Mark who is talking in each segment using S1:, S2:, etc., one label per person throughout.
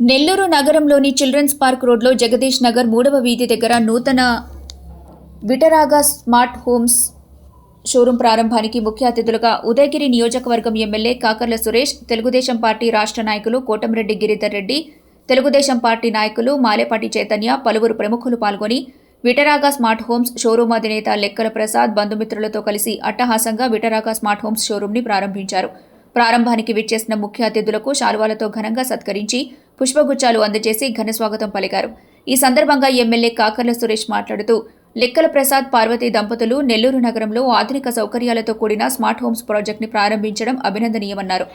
S1: నెల్లూరు నగరంలోని children's park రోడ్లో జగదీష్ నగర్ మూడవ వీధి దగ్గర నూతన విటరాగా స్మార్ట్ హోమ్స్ షోరూం ప్రారంభానికి ముఖ్య అతిథులుగా ఉదయగిరి నియోజకవర్గం ఎమ్మెల్యే కాకర్ల సురేష్ తెలుగుదేశం పార్టీ రాష్ట్ర నాయకులు కోటంరెడ్డి గిరిధర్ రెడ్డి తెలుగుదేశం పార్టీ నాయకులు మాలేపాటి చైతన్య పలువురు ప్రముఖులు పాల్గొని విటరాగా స్మార్ట్ హోమ్స్ షోరూం అధినేత లెక్కల ప్రసాద్ బంధుమిత్రులతో కలిసి అట్టహాసంగా విటరాగా స్మార్ట్ హోమ్స్ షోరూంని ప్రారంభించారు. ప్రారంభానికి విచ్చేసిన ముఖ్య అతిథులకు శాలువాలతో ఘనంగా సత్కరించి పుష్పగుచ్చాలు అందజేసి ఘన స్వాగతం పలికారు. ఈ సందర్భంగా ఎమ్మెల్యే కాకర్ల సురేష్ మాట్లాడుతూ లెక్కల ప్రసాద్ పార్వతి దంపతులు నెల్లూరు నగరంలో ఆధునిక సౌకర్యాలతో కూడిన స్మార్ట్ హోమ్స్ ప్రాజెక్టుని ప్రారంభించడం అభినందనీయమన్నారు.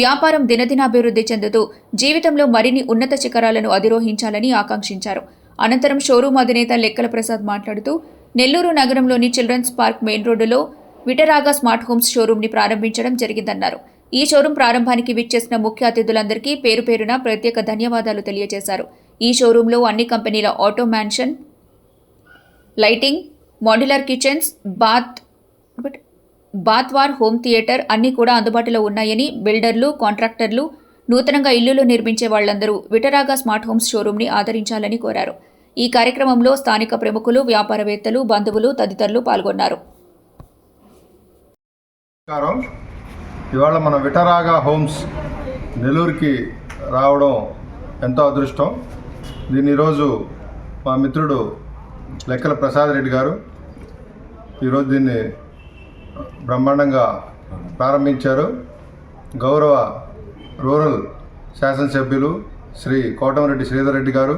S1: వ్యాపారం దినదినాభివృద్ధి చెందుతూ జీవితంలో మరిన్ని ఉన్నత శిఖరాలను అధిరోహించాలని ఆకాంక్షించారు. అనంతరం షోరూం అధినేత లెక్కల ప్రసాద్ మాట్లాడుతూ నెల్లూరు నగరంలోని చిల్డ్రన్స్ పార్క్ మెయిన్ రోడ్డులో విటరాగా స్మార్ట్ హోమ్స్ షోరూంని ప్రారంభించడం జరిగిందన్నారు. ఈ షోరూం ప్రారంభానికి విచ్చేసిన ముఖ్య అతిథులందరికీ పేరు పేరున ప్రత్యేక ధన్యవాదాలు తెలియజేశారు. ఈ షోరూంలో అన్ని కంపెనీల auto mansion lighting modular kitchens bath bathware home theatre అన్నీ కూడా అందుబాటులో ఉన్నాయని బిల్డర్లు కాంట్రాక్టర్లు నూతనంగా ఇల్లులు నిర్మించే వాళ్ళందరూ విటరాగా స్మార్ట్ హోమ్స్ షోరూంని ఆదరించాలని కోరారు. ఈ కార్యక్రమంలో స్థానిక ప్రముఖులు వ్యాపారవేత్తలు బంధువులు తదితరులు పాల్గొన్నారు.
S2: ఇవాళ మన విటరాగా హోమ్స్ నెల్లూరుకి రావడం ఎంతో అదృష్టం. దీన్ని ఈరోజు మా మిత్రుడు లెక్కల ప్రసాద్ రెడ్డి గారు ఈరోజు దీన్ని బ్రహ్మాండంగా ప్రారంభించారు. గౌరవ రూరల్ శాసనసభ్యులు శ్రీ కోటమరెడ్డి శ్రీధర్ రెడ్డి గారు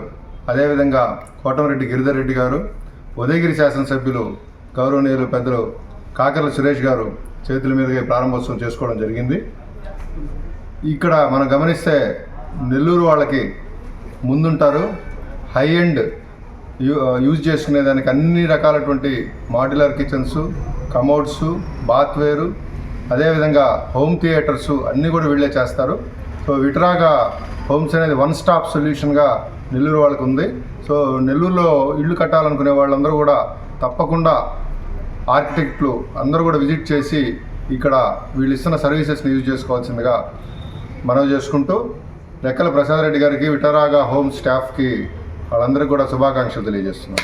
S2: అదేవిధంగా కోటమరెడ్డి గిరిధర్ రెడ్డి గారు ఉదయగిరి శాసనసభ్యులు గౌరవనీయులు పెద్దలు కాకర్ల సురేష్ గారు చేతుల మీదుగా ప్రారంభోత్సవం చేసుకోవడం జరిగింది. ఇక్కడ మనం గమనిస్తే నెల్లూరు వాళ్ళకి ముందుంటారు. హై ఎండ్ యూ- యూజ్ చేసుకునే దానికి అన్ని రకాలటువంటి మాడ్యులర్ కిచెన్స్ కమోడ్స్ బాత్వేరు అదేవిధంగా హోమ్ థియేటర్స్ అన్నీ కూడా వీళ్ళే చేస్తారు. సో విటరాగా హోమ్స్ అనేది వన్ స్టాప్ సొల్యూషన్గా నెల్లూరు వాళ్ళకు ఉంది. సో నెల్లూరులో ఇల్లు కట్టాలనుకునే వాళ్ళందరూ కూడా తప్పకుండా ఆర్కిటెక్ట్లు అందరూ కూడా విజిట్ చేసి ఇక్కడ వీళ్ళు ఇస్తున్న సర్వీసెస్ని యూజ్ చేసుకోవాల్సిందిగా మనవి చేసుకుంటూ లెక్కల ప్రసాద్ రెడ్డి గారికి విటరాగా హోమ్ స్టాఫ్కి వాళ్ళందరికీ కూడా శుభాకాంక్షలు తెలియజేస్తున్నాం.